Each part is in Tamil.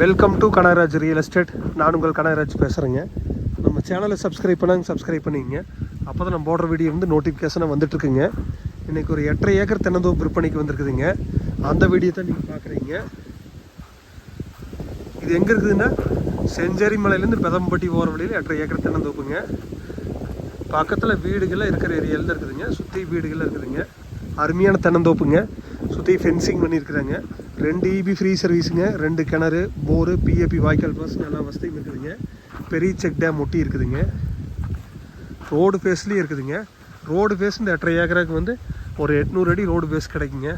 Welcome to Kanagaraj real estate நான் உங்கள் கனகராஜ் பேசுகிறேங்க நம்ம சேனலை சப்ஸ்கிரைப் பண்ணாங்க சப்ஸ்கிரைப் பண்ணிங்க. அப்போ தான் நம்ம போடுற வீடியோ வந்து நோட்டிஃபிகேஷனாக வந்துட்டுருக்குங்க. இன்றைக்கி ஒரு எட்டரை ஏக்கர் தென்னந்தோப்பு விற்பனைக்கு வந்திருக்குதுங்க. அந்த வீடியோ தான் நீங்கள் பார்க்குறீங்க இது எங்கே இருக்குதுன்னா செஞ்சேரி மலையிலேருந்து பெதம்பட்டி போகிற வழியில் எட்டரை ஏக்கர் தென்னந்தோப்புங்க. பக்கத்தில் வீடுகளில் இருக்கிற ஏரியாவில் இருக்குதுங்க. சுற்றி வீடுகளில் இருக்குதுங்க. அருமையான தென்னந்தோப்புங்க. சுற்றி ஃபென்சிங் பண்ணியிருக்கிறாங்க. ரெண்டு இபி ஃப்ரீ சர்வீஸுங்க ரெண்டு கிணறு போரு பிஏபி வாய்க்கால் பாஸ் எல்லா வசதியும் இருக்குதுங்க. பெரிய செக் டேம் ஒட்டி இருக்குதுங்க. ரோடு ஃபேஸ்லேயும் இருக்குதுங்க. ரோடு ஃபேஸ் இந்த எட்டரை ஏக்கராக்கு வந்து ஒரு எட்நூறு அடி ரோடு ஃபேஸ் கிடைக்குங்க.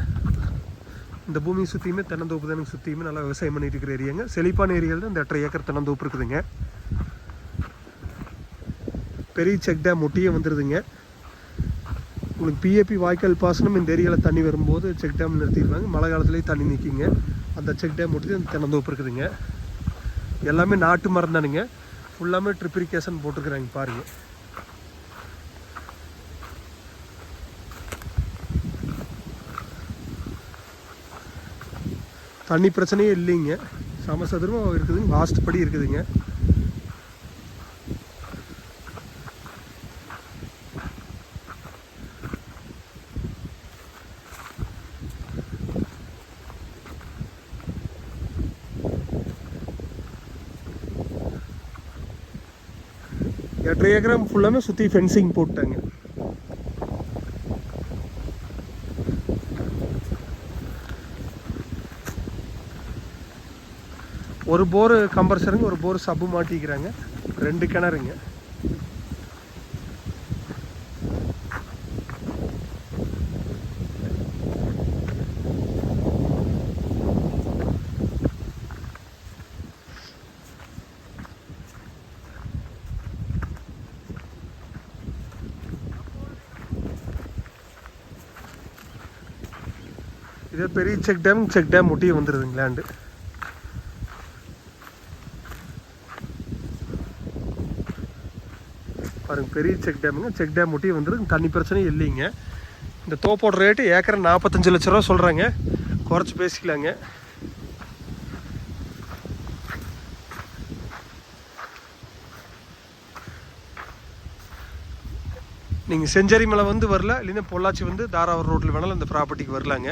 இந்த பூமி சுற்றியுமே தென்னந்தோப்பு தானே சுற்றியுமே நல்லா விவசாயம் பண்ணிட்டு இருக்கிற ஏரியாங்க. செழிப்பான ஏரியாவில் தான் இந்த எட்டரை ஏக்கர் தென்னந்தோப்பு இருக்குதுங்க. பெரிய செக் டேம் ஒட்டியே வந்துடுதுங்க உங்களுக்கு பிஏபி வாய்க்கால் பாசனம் இந்த ஏரியாவில் தண்ணி வரும்போது செக் டேம் நிறுத்திடுவாங்க. மழை காலத்துலேயே தண்ணி நிற்கிங்க அந்த செக் டேம் ஒட்டி அந்த தென்னந்தோப்பு இருக்குதுங்க. எல்லாமே நாட்டு மரம் தானுங்க. ஃபுல்லாமே ட்ரிப்ரிகேஷன் போட்டிருக்கிறாங்க பாருங்கள் தண்ணி பிரச்சனையே இல்லைங்க. சமசதுரமாக இருக்குதுங்க. வாஸ்து படி இருக்குதுங்க. எட்டரை ஏக்கரம் ஃபுல்லாமே சுற்றி ஃபென்சிங் போட்டாங்க. ஒரு போர் கம்பர்சருங்க ஒரு போர் சப்பு மாட்டிக்கிறாங்க. ரெண்டு கிணறுங்க. இதே பெரிய செக் டேம் செக் டேம் ஒட்டியே வந்துடுதுங்களாண்டு பாருங்க பெரிய செக் டேமுங்க. செக் டேம் ஒட்டியே வந்துடுது தண்ணி பிரச்சனையும் இல்லைங்க. இந்த தோப்போட ரேட்டு ஏக்கரை நாற்பத்தஞ்சு லட்ச ரூபா சொல்கிறாங்க குறைச்சி பேசிக்கலாங்க. நீங்கள் செஞ்சேரி மலை வந்து வரல இல்லைன்னா பொள்ளாச்சி வந்து தாராவூர் ரோட்டில் வேணாலும் இந்த ப்ராப்பர்ட்டிக்கு வரலாங்க.